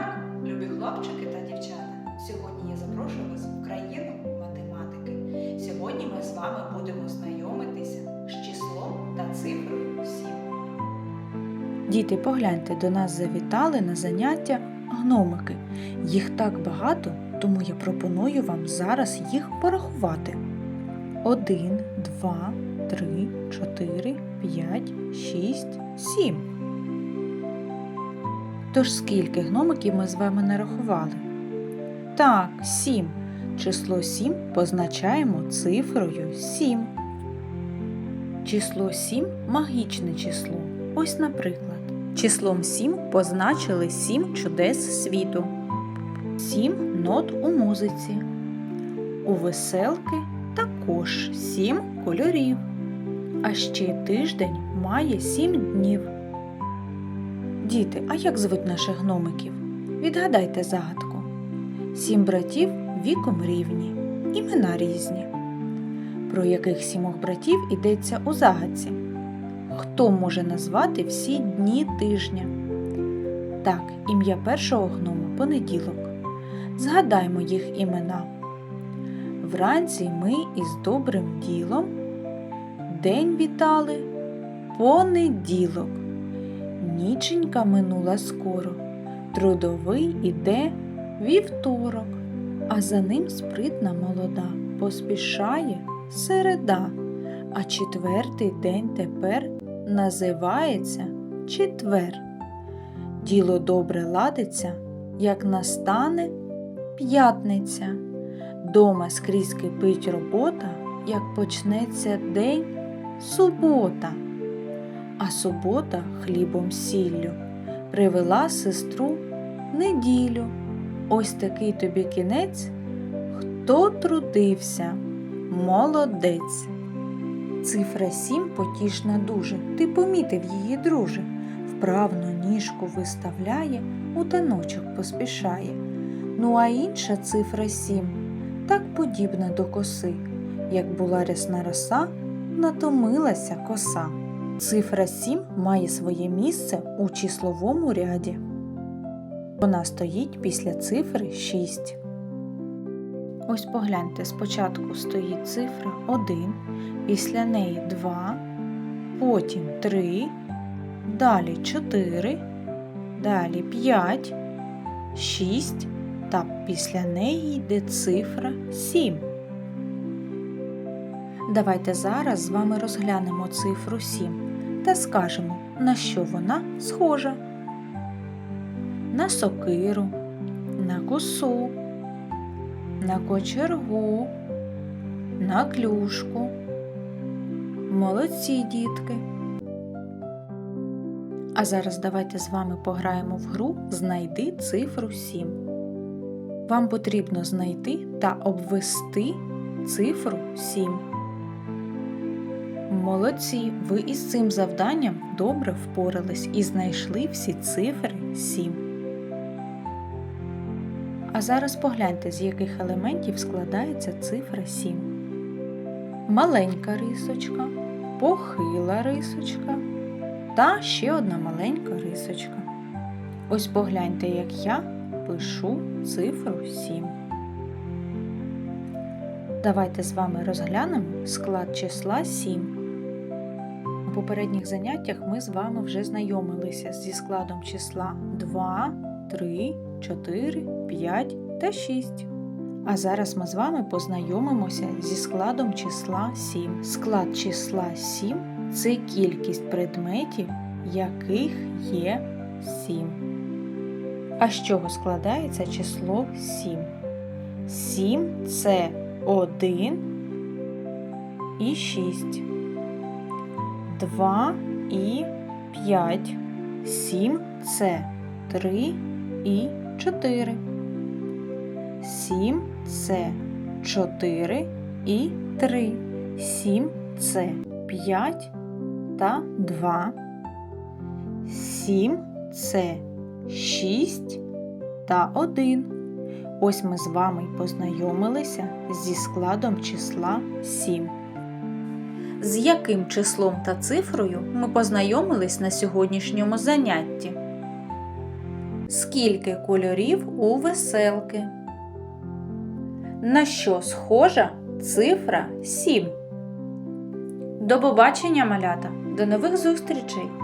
ранку, любі хлопчики та дівчата. Сьогодні я запрошую вас в країну математики. Сьогодні ми з вами будемо знайомитися з числом та цифрою 7. Діти, погляньте, до нас завітали на заняття гномики. Їх так багато, тому я пропоную вам зараз їх порахувати. 1, 2, 3, 4, 5, 6, 7. Тож скільки гномиків ми з вами нарахували? Так, 7. Число 7 позначаємо цифрою 7. Число 7 магічне число. Ось, наприклад, числом 7 позначили 7 чудес світу, 7 нот у музиці. У веселки також 7 кольорів. А ще тиждень має 7 днів. Діти, а як звуть наших гномиків? Відгадайте загадку. Сім братів віком рівні, імена різні. Про яких сімох братів йдеться у загадці? Хто може назвати всі дні тижня? Так, ім'я першого гнома понеділок. Згадаймо їх імена. Вранці ми із добрим ділом день вітали понеділок. Ніченька минула скоро, трудовий іде вівторок, а за ним спритна молода поспішає середа, а четвертий день тепер називається четвер. Діло добре ладиться, як настане п'ятниця. Дома скрізь кипить робота, як почнеться день субота. А субота хлібом сіллю привела сестру неділю. Ось такий тобі кінець, хто трудився, молодець. Цифра сім потішна дуже, ти помітив її, друже. Вправно ніжку виставляє, у таночок поспішає. Ну а інша цифра сім так подібна до коси. Як була рясна роса, натомилася коса. Цифра 7 має своє місце у числовому ряді. Вона стоїть після цифри 6. Ось погляньте, спочатку стоїть цифра 1, після неї 2, потім 3, далі 4, далі 5, 6 та після неї йде цифра 7. Давайте зараз з вами розглянемо цифру 7 та скажемо, на що вона схожа. На сокиру, на косу, на кочергу, на клюшку. Молодці дітки. А зараз давайте з вами пограємо в гру Знайди цифру 7. Вам потрібно знайти та обвести цифру 7. Молодці, ви із цим завданням добре впорались і знайшли всі цифри 7. А зараз погляньте, з яких елементів складається цифра 7. Маленька рисочка, похила рисочка та ще одна маленька рисочка. Ось погляньте, як я пишу цифру 7. Давайте з вами розглянемо склад числа 7. Попередніх заняттях ми з вами вже знайомилися зі складом числа 2, 3, 4, 5 та 6. А зараз ми з вами познайомимося зі складом числа 7. Склад числа 7 це кількість предметів, яких є 7. А з чого складається число 7? 7 це 1 і 6. 2 і 5. 7 це 3 і 4. 7 це 4 і 3. 7 це 5 та 2. 7 це 6 та 1. Ось ми з вами познайомилися зі складом числа 7. З яким числом та цифрою ми познайомились на сьогоднішньому занятті? Скільки кольорів у веселки? На що схожа цифра 7. До побачення, малята! До нових зустрічей!